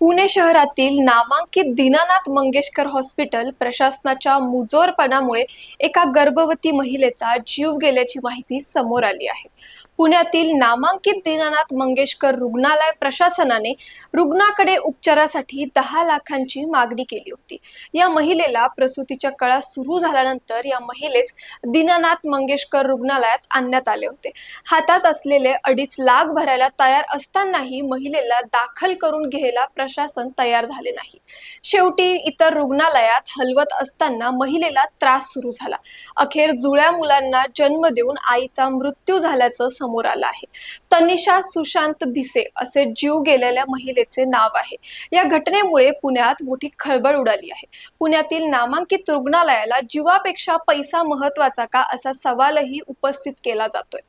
पुणे शहरातील नामांकित दीनानाथ मंगेशकर हॉस्पिटल प्रशासनाच्या मुजोरपणामुळे एका गर्भवती महिलेचा जीव गेल्याची माहिती समोर आली आहे. पुण्यातील नामांकित दीनानाथ मंगेशकर रुग्णालय प्रशासनाने रुग्णाकडे उपचारासाठी दहा लाखांची मागणी केली होती. या महिलेला प्रसूतीच्या कळा सुरू झाल्यानंतर या महिलेस दीनानाथ मंगेशकर रुग्णालयात आणण्यात आले होते. हातात असलेले अडीच लाख भरायला तयार असतानाही महिलेला दाखल करून घ्यायला प्रशासन तयार झाले नाही. शेवटी इतर रुग्णालयात हलवत असताना महिलेला त्रास सुरू झाला. अखेर जुळ्या मुलांना जन्म देऊन आईचा मृत्यू झाल्याचं समोर आला आहे. तनिषा सुशांत भिसे असे जीव गेलेल्या महिलेचे नाव आहे. या घटनेमुळे पुण्यात मोठी खळबळ उडाली आहे. पुण्यातील नामांकित रुग्णालयाला जीवापेक्षा पैसा महत्त्वाचा का असा सवालही उपस्थित केला जातोय.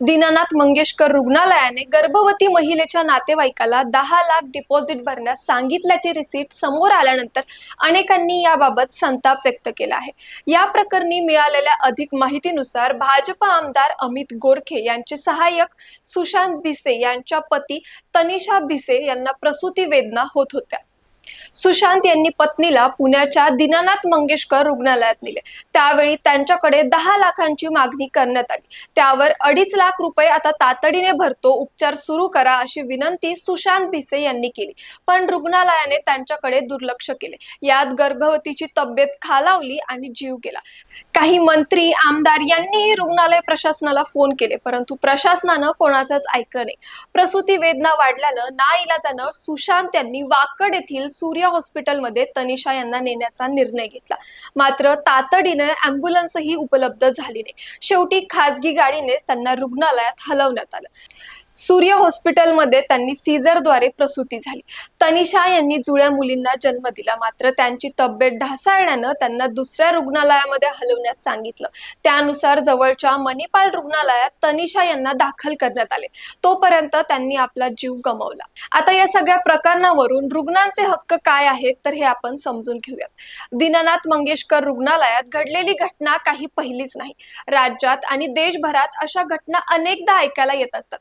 दीनानाथ मंगेशकर रुग्णालयाने गर्भवती महिलेच्या नातेवाईकाला दहा लाख डिपॉझिट भरण्यास सांगितल्याची रिसीट समोर आल्यानंतर अनेकांनी याबाबत संताप व्यक्त केला आहे. या प्रकरणी मिळालेल्या अधिक माहितीनुसार भाजप आमदार अमित गोरखे यांचे सहाय्यक सुशांत भिसे यांच्या पती तनिषा भिसे यांना प्रसूती वेदना होत होत्या. सुशांत यांनी पत्नीला पुण्याच्या दीनानाथ मंगेशकर रुग्णालयात नेले. त्यावेळी त्यांच्याकडे दहा लाखांची मागणी करण्यात आली. त्यावर अडीच लाख रुपये आता तातडीने भरतो उपचार सुरू करा अशी विनंती सुशांत भिसे यांनी केली. पण रुग्णालयाने त्यांच्याकडे दुर्लक्ष केले. यात गर्भवतीची तब्येत खालावली आणि जीव गेला. काही मंत्री आमदार यांनीही रुग्णालय प्रशासनाला फोन केले परंतु प्रशासनानं कोणाचंच ऐकलं नाही. प्रसूती वेदना वाढल्यानं ना इलाजानं सुशांत यांनी वाकड येथील सूर्य हॉस्पिटलमध्ये तनिषा यांना नेण्याचा निर्णय घेतला. मात्र तातडीने अँब्युलन्सही उपलब्ध झाली नाही. शेवटी खासगी गाडीनेच त्यांना रुग्णालयात हलवण्यात आलं. सूर्य हॉस्पिटलमध्ये त्यांनी सीझरद्वारे प्रसूती झाली. तनिषा यांनी जुळ्या मुलींना जन्म दिला. मात्र त्यांची तब्येत ढासाळल्यानं त्यांना दुसऱ्या रुग्णालयामध्ये हलवण्यास सांगितलं. त्यानुसार जवळच्या मणिपाल रुग्णालयात तनिषा यांना दाखल करण्यात आले. तोपर्यंत त्यांनी आपला जीव गमावला. आता या सगळ्या प्रकरणावरून रुग्णांचे हक्क काय आहेत तर हे आपण समजून घेऊयात. दीनानाथ मंगेशकर रुग्णालयात घडलेली घटना काही पहिलीच नाही. राज्यात आणि देशभरात अशा घटना अनेकदा ऐकायला येत असतात.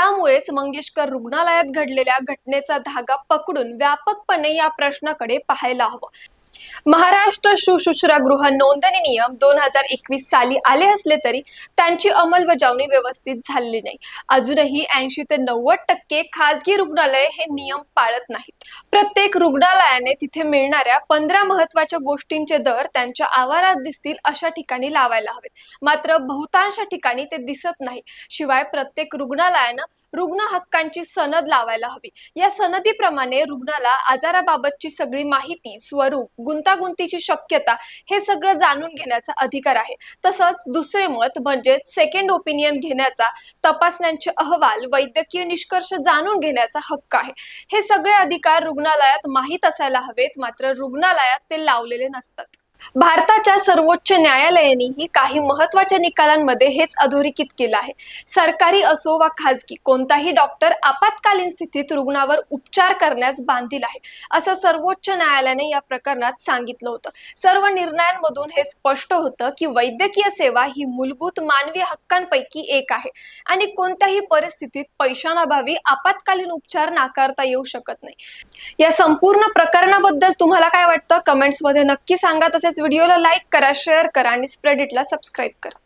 त्यामुळेच मंगेशकर रुग्णालयात घडलेल्या घटनेचा धागा पकडून व्यापकपणे या प्रश्नाकडे पाहायला हवं. महाराष्ट्र सुश्रुषागृह नोंदणी नियम दोन हजार एकवीस साली आले असले तरी त्यांची अंमलबजावणी व्यवस्थित झालेली नाही. अजूनही ऐंशी ते नव्वद टक्के खासगी रुग्णालय हे नियम पाळत नाहीत. प्रत्येक रुग्णालयाने तिथे मिळणाऱ्या पंधरा महत्त्वाच्या गोष्टींचे दर त्यांच्या आवारात दिसतील अशा ठिकाणी लावायला हवेत. मात्र बहुतांश ठिकाणी ते दिसत नाही. शिवाय प्रत्येक रुग्णालयानं रुग्ण हक्कांची सनद लावायला हवी. या सनदीप्रमाणे रुग्णाला आजाराबाबतची सगळी माहिती स्वरूप गुंतागुंतीची शक्यता हे सगळं जाणून घेण्याचा अधिकार आहे. तसंच दुसरे मत म्हणजे सेकंड ओपिनियन घेण्याचा तपासण्यांचे अहवाल वैद्यकीय निष्कर्ष जाणून घेण्याचा हक्क आहे. हे सगळे अधिकार रुग्णालयात माहीत असायला हवेत मात्र रुग्णालयात ते लावलेले नसतात. भारताच्या सर्वोच्च न्यायालयानेही काही महत्त्वाच्या निकालांमध्ये हेच अधोरेखित केलं आहे. सरकारी असो वा खाजगी कोणताही डॉक्टर आपत्कालीन स्थितीत रुग्णावर उपचार करण्यास बांधील आहे असं सर्वोच्च न्यायालयाने या प्रकरणात सांगितलं होतं. सर्व निर्णयांमधून हे स्पष्ट होतं की वैद्यकीय सेवा ही मूलभूत मानवी हक्कांपैकी एक आहे आणि कोणत्याही परिस्थितीत पैशांअभावी आपत्कालीन उपचार नाकारता येऊ शकत नाही. या संपूर्ण प्रकरणाबद्दल तुम्हाला काय वाटतं? कमेंट्समध्ये नक्की सांगा. तसेच व्हिडिओला लाईक करा शेअर करा आणि स्प्रेडिटला सबस्क्राईब करा.